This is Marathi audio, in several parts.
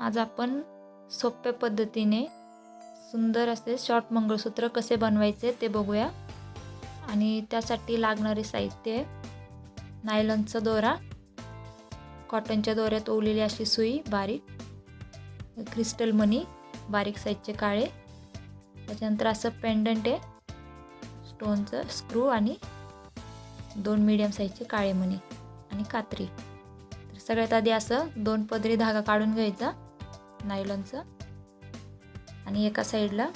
आज आपण सोप्या पद्धतीने सुंदर असे शॉर्ट मंगळसूत्र कसे बनवायचे ते बघूया. आणि त्यासाठी लागणारे साहित्य नायलॉनचा दोरा कॉटनच्या दोऱ्यात ओवलेली अशी सुई बारीक क्रिस्टल मनी बारीक साईजचे काळे त्याच्यानंतर असं पेंडंट आहे स्टोनचं स्क्रू आणि दोन मीडियम साईजचे काळे मणी आणि कात्री. तर सगळ्यात आधी असं दोन पदरी धागा काढून घ्यायचा. नायलॉनचं. आणि एका साईडला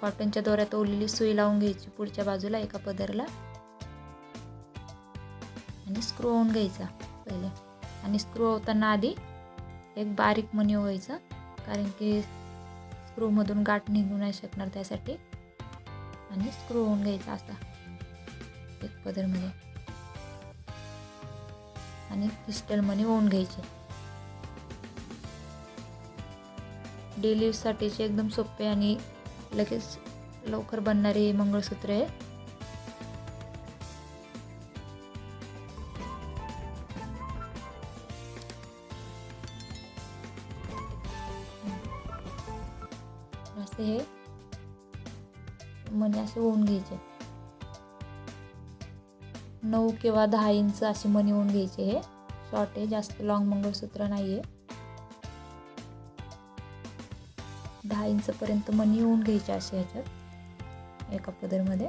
कॉटनच्या दोऱ्यात ओलेली सुई लावून घ्यायची पुढच्या बाजूला एका पदरला. आणि स्क्रू होऊन घ्यायचा पहिले. आणि स्क्रू होताना आधी एक बारीक मणी व्हायचं कारण की स्क्रूमधून गाठ निघू नाही शकणार त्यासाठी. आणि स्क्रू होऊन घ्यायचा असा एक पदरमध्ये. आणि क्रिस्टल मनी ओवून घ्यायची. डेली यूजसाठीचे एकदम सोपे आणि लगेच लवकर बनणारे हे मंगळसूत्र आहे. असे हे मणी असे होऊन घ्यायचे. नऊ किंवा दहा इंच असे मणी होऊन घ्यायचे हे. शॉर्ट आहे जास्त लॉंग मंगळसूत्र नाही आहे दहा इंचपर्यंत मणी येऊन घ्यायचे असे ह्याच्यात एका पदरमध्ये.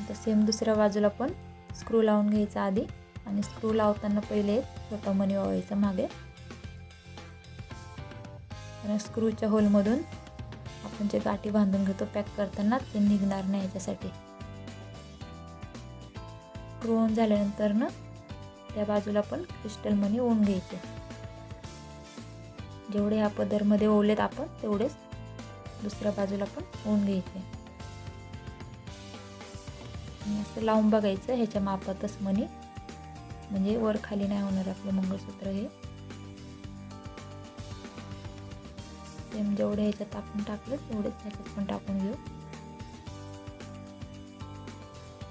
आता सेम दुसऱ्या बाजूला पण स्क्रू लावून घ्यायचा आधी आणि स्क्रू लावताना पहिले एक छोटा मणी वावायचा मागे. आणि स्क्रूच्या होलमधून आपण जे गाठी बांधून घेतो पॅक करताना ते निघणार नाही याच्यासाठी. स्क्रू ऑन झाल्यानंतर ना त्या बाजूला पण क्रिस्टल मनी ओन घ्यायचे. जेवढे ह्या पदरमध्ये ओवलेत आपण तेवढेच दुसऱ्या बाजूला पण ओन घ्यायचे. असं लावून बघायचं ह्याच्या मापातच मनी म्हणजे वर खाली नाही होणार आपलं मंगळसूत्र हे. सेम जेवढे ह्याच्यात आपण टाकलं तेवढेच ह्याच्यात पण टाकून घेऊ.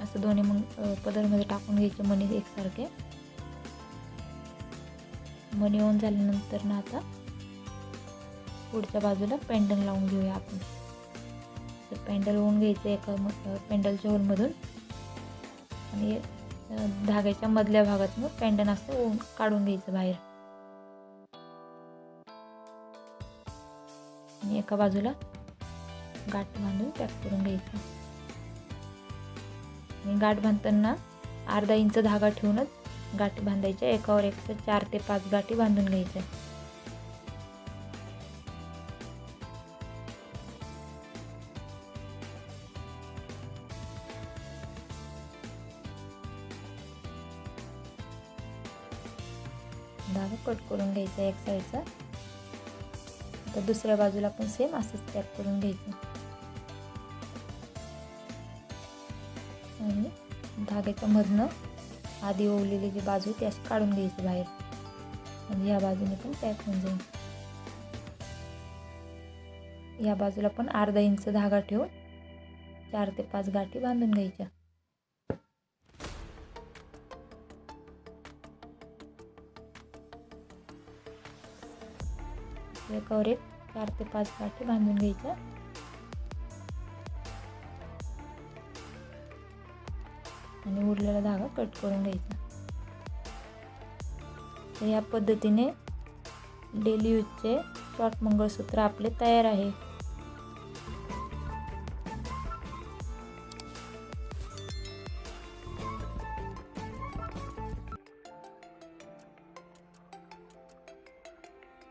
असं दोन्ही मग पदरमध्ये टाकून घ्यायचे मनी एकसारखे. मनी ऑन झाल्यानंतर ना आता पुढच्या बाजूला पेंडल लावून घेऊया आपण. तर पेंडल होऊन घ्यायचं एका पेंडलच्या होलमधून. आणि धाग्याच्या मधल्या भागातून पेंडन असं ऊन काढून घ्यायचं बाहेर. आणि एका बाजूला गाठ बांधून पॅक करून घ्यायचं. आणि गाठ बांधताना अर्धा इंच धागा ठेवूनच गाठी बांधायच्या. एकावर एक चार ते पाच गाठी बांधून घ्यायच्या. धागा कट करून घ्यायचा एक साईडचा. आता दुसऱ्या बाजूला पण सेम असंच पॅक करून घ्यायचं. आणि धाग्याच्या मधनं आधी ओवलेली जी बाजू ती अशी काढून घ्यायची बाहेर. म्हणजे या बाजूने पण पॅक होऊन जाईल. या बाजूला पण अर्धा इंच धागा ठेवून चार ते पाच गाठी बांधून घ्यायच्या. एकावर चार ते पाच गाठी बांधून घ्यायच्या. आणि उरलेला धागा कट करून घ्यायचा. तर या पद्धतीने डेली यूजचे शॉर्ट मंगळसूत्र आपले तयार आहे.